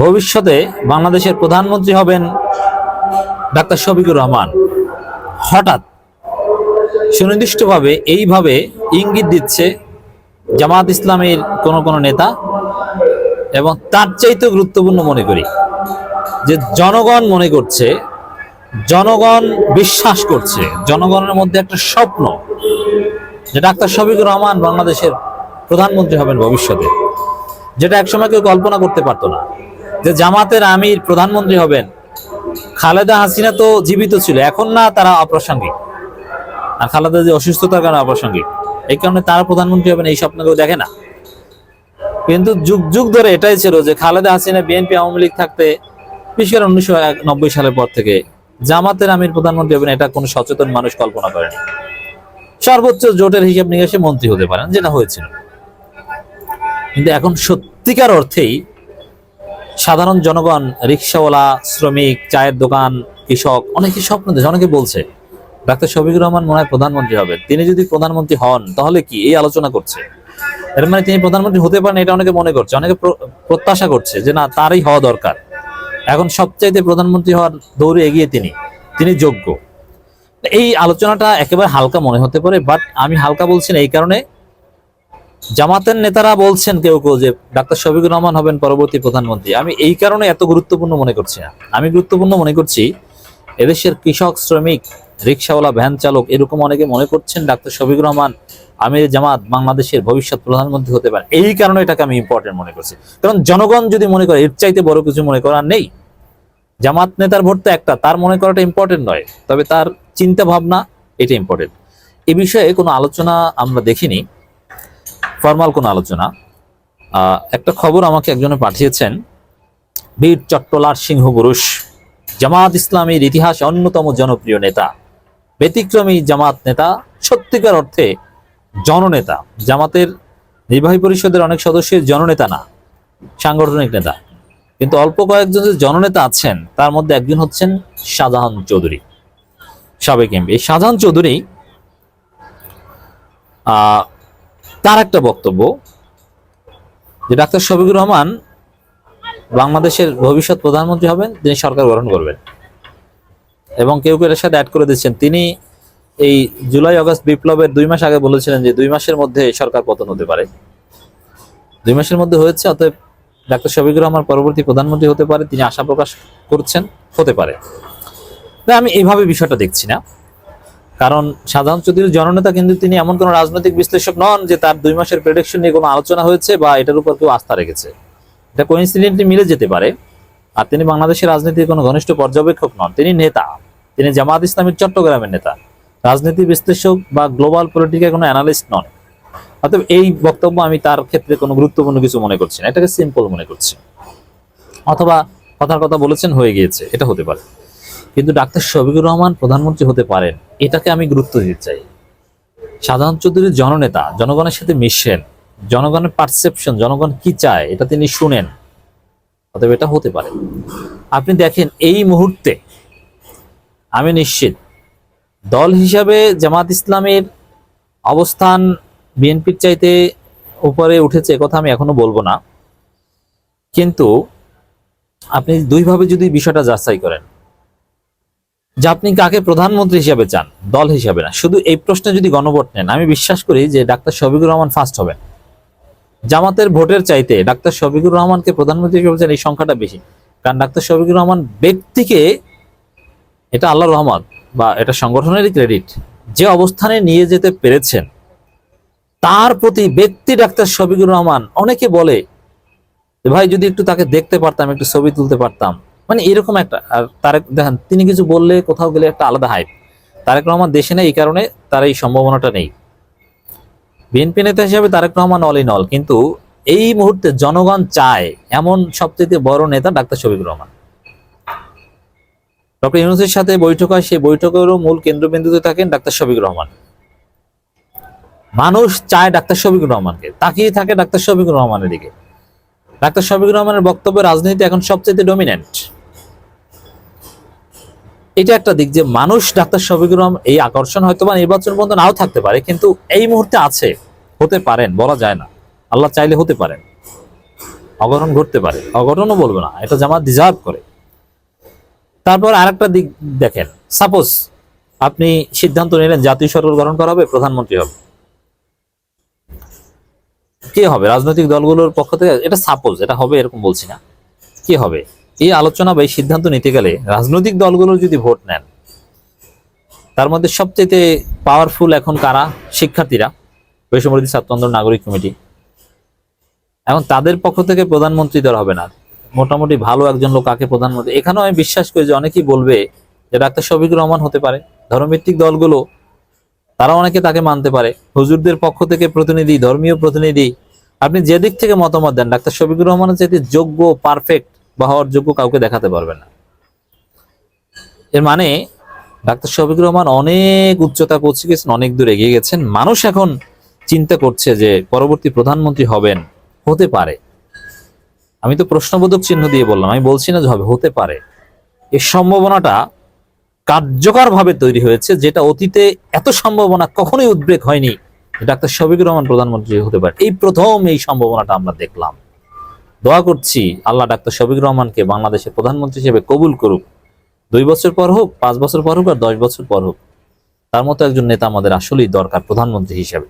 ভবিষ্যতে বাংলাদেশের প্রধানমন্ত্রী হবেন ডাক্তার শফিকুর রহমান। হঠাৎ সুনির্দিষ্টভাবে এইভাবে ইঙ্গিত দিচ্ছে জামাত ইসলামের কোন কোন নেতা এবং তার চাইতে গুরুত্বপূর্ণ মনে করি যে জনগণ মনে করছে, জনগণ বিশ্বাস করছে, জনগণের মধ্যে একটা স্বপ্ন যে ডাক্তার শফিকুর রহমান বাংলাদেশের প্রধানমন্ত্রী হবেন ভবিষ্যতে, যেটা একসময় কেউ কল্পনা করতে পারতো না। যে জামাতের আমির প্রধানমন্ত্রী হবেন, খালেদা হাসিনা তো জীবিত ছিল, এখন না তারা অপ্রাসঙ্গিক। আর খালেদা যে অসুস্থতার কারণে অপ্রাসঙ্গিক, এই কারণে তারা প্রধানমন্ত্রী হবেন এই স্বপ্ন কেউ দেখে না। কিন্তু যুগ যুগ ধরে এটাই ছিল যে খালেদা হাসিনা বিএনপি আওয়ামী লীগ থাকতে, বিশেষ করে উনিশশো নব্বই সালের পর থেকে জামাতের আমির প্রধানমন্ত্রী হবেন, এটা কোনো সচেতন মানুষ কল্পনা করেনি। সর্বোচ্চ জোটের হিসাব নিকাশে মন্ত্রী হতে পারেন, যেটা হয়েছিল। কিন্তু এখন সত্যিকার অর্থেই সাধারণ জনগণ, রিক্সাওয়ালা, শ্রমিক, চায়ের দোকান, কৃষক অনেকে স্বপ্ন দেখছে অনেকে বলছে, ডাক্তার শফিকুর রহমান মনে হয় প্রধানমন্ত্রী হবেন তিনি যদি প্রধানমন্ত্রী হন, তাহলে কি এই আলোচনা করছে? এর মানে তিনি প্রধানমন্ত্রী হতে পারেন এটা অনেকে মনে করছে, অনেকে প্র- প্রত্যাশা করছে যে না, তারই হওয়া দরকার। এখন সবচাইতে প্রধানমন্ত্রী হওয়ার দৌড়ে এগিয়ে তিনি তিনি যোগ্য। এই আলোচনাটা একেবারে হালকা মনে হতে পারে, বাট আমি হালকা বলছি না, এই কারণে জামাতের নেতারা বলছেন কেউ কেউ যে ডাক্তার শফিকুর রহমান হবেন পরবর্তী প্রধানমন্ত্রী। আমি এই কারণে এত গুরুত্বপূর্ণ মনে করছি না। আমি গুরুত্বপূর্ণ মনে করছি, এদেশের কৃষক, শ্রমিক, রিক্সাওয়ালা, ভ্যান চালক এরকম অনেকে মনে করছেন ডাক্তার শফিকুর রহমান, আমির জামাত, বাংলাদেশের ভবিষ্যৎ প্রধানমন্ত্রী হতে পারে এই কারণে এটাকে আমি ইম্পর্টেন্ট মনে করছি। কারণ জনগণ যদি মনে করে, এর চাইতে বড় কিছু মনে করার নেই। জামাত নেতার ভোট তো একটা, তার মনে করাটা ইম্পর্টেন্ট নয়। তবে তার চিন্তা ভাবনা এটা ইম্পর্টেন্ট এ বিষয়ে কোনো আলোচনা আমরা দেখিনি। ফর্মাল কোনো আলোচনা। একটা খবর আমাকে একজনে পাঠিয়েছেন, বীর চট্টলার সিংহ পুরুষ জামাত ইসলামীর ইতিহাসে অন্যতম জনপ্রিয় নেতা, ব্যতিক্রমী জামাত নেতা, সত্যিকার অর্থে জননেতা। জামাতের নির্বাহী পরিষদের অনেক সদস্যের জননেতা না, সাংগঠনিক নেতা। কিন্তু অল্প কয়েকজন যে জননেতা আছেন, তার মধ্যে একজন হচ্ছেন শাহজাহান চৌধুরী, সাবেক এমপি। শাহজাহান চৌধুরী তার একটা বক্তব্য যে ডাক্তার শফিকুর রহমান বাংলাদেশের ভবিষ্যৎ প্রধানমন্ত্রী হবেন, তিনি সরকার গঠন করবেন। এবং কেউ কেউ এর সাথে অ্যাড করে দিচ্ছেন, তিনি এই জুলাই আগস্ট বিপ্লবের দুই মাস আগে বলেছিলেন যে দুই মাসের মধ্যে সরকার পতন হতে পারে। দুই মাসের মধ্যে হয়েছে, অতএব ডাক্তার শফিকুর রহমান পরবর্তী প্রধানমন্ত্রী হতে পারে, তিনি আশা প্রকাশ করছেন, হতে পারে। আমি এইভাবে বিষয়টা দেখছি না। কারণ সাধারণ চৌধুরীর জননেতা কিন্তু তিনি এমন কোনো রাজনৈতিক বিশ্লেষক নন যে তার দুই মাসের প্রেডিকশন নিয়ে কোনো আলোচনা হয়েছে বা এটার উপর কেউ আস্থা রেখেছে। এটা কোইন্সিডেন্টলি মিলে যেতে পারে। আর তিনি বাংলাদেশের রাজনীতির কোনো ঘনিষ্ঠ পর্যবেক্ষক নন। তিনি নেতা। তিনি জামাত ইসলামের চট্টগ্রামের নেতা। রাজনীতি বিশ্লেষক বা গ্লোবাল পলিটিক্যাল কোনো অ্যানালিস্ট নন। অতএব এই বক্তব্য আমি তার ক্ষেত্রে কোনো গুরুত্বপূর্ণ কিছু মনে করছি না। এটাকে সিম্পল মনে করছি। অথবা কথার কথা বলেছেন, হয়ে গিয়েছে। এটা হতে পারে। কিন্তু ডাক্তার শফিকুর রহমান প্রধানমন্ত্রী হতে পারেন, এটাকে আমি গুরুত্ব দিতে চাই। সাধারণ চৌধুরীর জননেতা, জনগণের সাথে মিশেন জনগণের পারসেপশন জনগণ কি চায়, এটা তিনি শুনেন। অতএব এটা হতে পারে। আপনি দেখেন, এই মুহূর্তে আমি নিশ্চিত দল হিসাবে জামাত ইসলামের অবস্থান বিএনপির চাইতে উপরে উঠেছে কথা আমি এখনও বলব না। কিন্তু আপনি দুইভাবে যদি বিষয়টা যাচাই করেন যে আপনি কাকে প্রধানমন্ত্রী হিসাবে চান? দল হিসাবে না। শুধু এই প্রশ্নে যদি গণভোট নেন, আমি বিশ্বাস করি যে ডাক্তার শফিকুর রহমান ফার্স্ট হবেন। জামাতের ভোটের চাইতে ডাক্তার শফিকুর রহমানকে প্রধানমন্ত্রী হিসেবে চান এই সংখ্যাটা বেশি। কারণ ডাক্তার শফিকুর রহমান ব্যক্তিকে এটা আল্লাহ রহমান বা এটা সংগঠনেরই ক্রেডিট যে অবস্থানে নিয়ে যেতে পেরেছেন, তার প্রতি ব্যক্তি ডাক্তার শফিকুর রহমান, অনেকে বলে ভাই, যদি একটু তাকে দেখতে পারতাম, একটু ছবি তুলতে পারতাম। মানে এরকম একটা, আর তারেক, দেখেন, তিনি কিছু বললে কোথাও গেলে একটা আলাদা হাইপ তারেক রহমান দেশে নেই, এই কারণে তার এই সম্ভাবনাটা নেই। বিএনপি নেতা হিসেবে Tarique Rahman all in all কিন্তু এই মুহূর্তে জনগণ চায় এমন সবচেয়ে বড় নেতা ডাক্তার শফিকুর রহমান। ডক্টর ইউনুসের সাথে বৈঠক হয়, সেই বৈঠকেরও মূল কেন্দ্রবিন্দুতে থাকেন ডাক্তার শফিকুর রহমান। মানুষ চায় ডাক্তার শফিকুর রহমানকে, তাকিয়ে থাকে ডাক্তার শফিকুর রহমানের দিকে। ডাক্তার শফিকুর রহমানের বক্তব্য রাজনীতি এখন সবচেয়ে ডমিনেন্ট এটা একটা দিক যে মানুষ ডাক্তার শফিকুর রহমান এই আকর্ষণ হয়তো বা নির্বাচন পর্যন্ত নাও থাকতে পারে, কিন্তু এই মুহূর্তে আছে, হতে পারেন, বলা যায় না। আল্লাহ চাইলে হতে পারেন। অঘটন ঘটতে পারে। অঘটনও বলব না, এটা জামাত ডিজার্ভ করে। তারপর আরেকটা দিক দেখেন সাপোজ আপনি সিদ্ধান্ত নিলেন জাতীয় সরকার গঠন করা হবে, প্রধানমন্ত্রী হবে। কে হবে? রাজনৈতিক দলগুলোর পক্ষ থেকে, এটা সাপোজ এটা হবে এরকম বলছি না। কে হবে? এই আলোচনা বা এই সিদ্ধান্ত নিতে গেলে রাজনৈতিক দলগুলো যদি ভোট নেন, তার মধ্যে সবচেয়ে পাওয়ারফুল এখন কারা? শিক্ষার্থীরা। বৈষম্যবিরোধী ছাত্র নাগরিক কমিটি। এখন তাদের পক্ষ থেকে প্রধানমন্ত্রী দেওয়া হবে না। মোটামুটি ভালো একজন লোক কাকে প্রধানমন্ত্রী? এখানেও আমি বিশ্বাস করি যে অনেকেই বলবে যে ডাক্তার শফিকুর রহমান হতে পারে। ধর্মভিত্তিক দলগুলো তারা অনেকে তাকে মানতে পারে। হুজুরদের পক্ষ থেকে প্রতিনিধি, ধর্মীয় প্রতিনিধি, আপনি যে দিক থেকে মতামত দেন, ডাক্তার শফিকুর রহমানের চাইতে যোগ্য পারফেক্ট বা হওয়ার যোগ্য কাউকে দেখাতে পারবে না। এর মানে ডাক্তার শফিকুর রহমান অনেক উচ্চতা পৌঁছে গেছেন, অনেক দূর এগিয়ে গেছেন। মানুষ এখন চিন্তা করছে যে পরবর্তী প্রধানমন্ত্রী হবেন, হতে পারে। আমি তো প্রশ্নবোধক চিহ্ন দিয়ে বললাম, আমি বলছি না যে হবে, হতে পারে। এই সম্ভাবনাটা কার্যকরভাবে তৈরি হয়েছে, যেটা অতীতে এত সম্ভাবনা কখনোই উদ্বেগ হয়নি ডাক্তার শফিকুর রহমান প্রধানমন্ত্রী হতে পারে। এই প্রথম এই সম্ভাবনাটা আমরা দেখলাম। দোয়া করছি, আল্লাহ ডাক্তার শফিক রহমানকে বাংলাদেশের প্রধানমন্ত্রী হিসেবে কবুল করুক। দুই বছর পর হোক, পাঁচ বছর পর হোক আর দশ বছর পর হোক, তার মতো একজন নেতা আমাদের আসলেই দরকার প্রধানমন্ত্রী হিসেবে।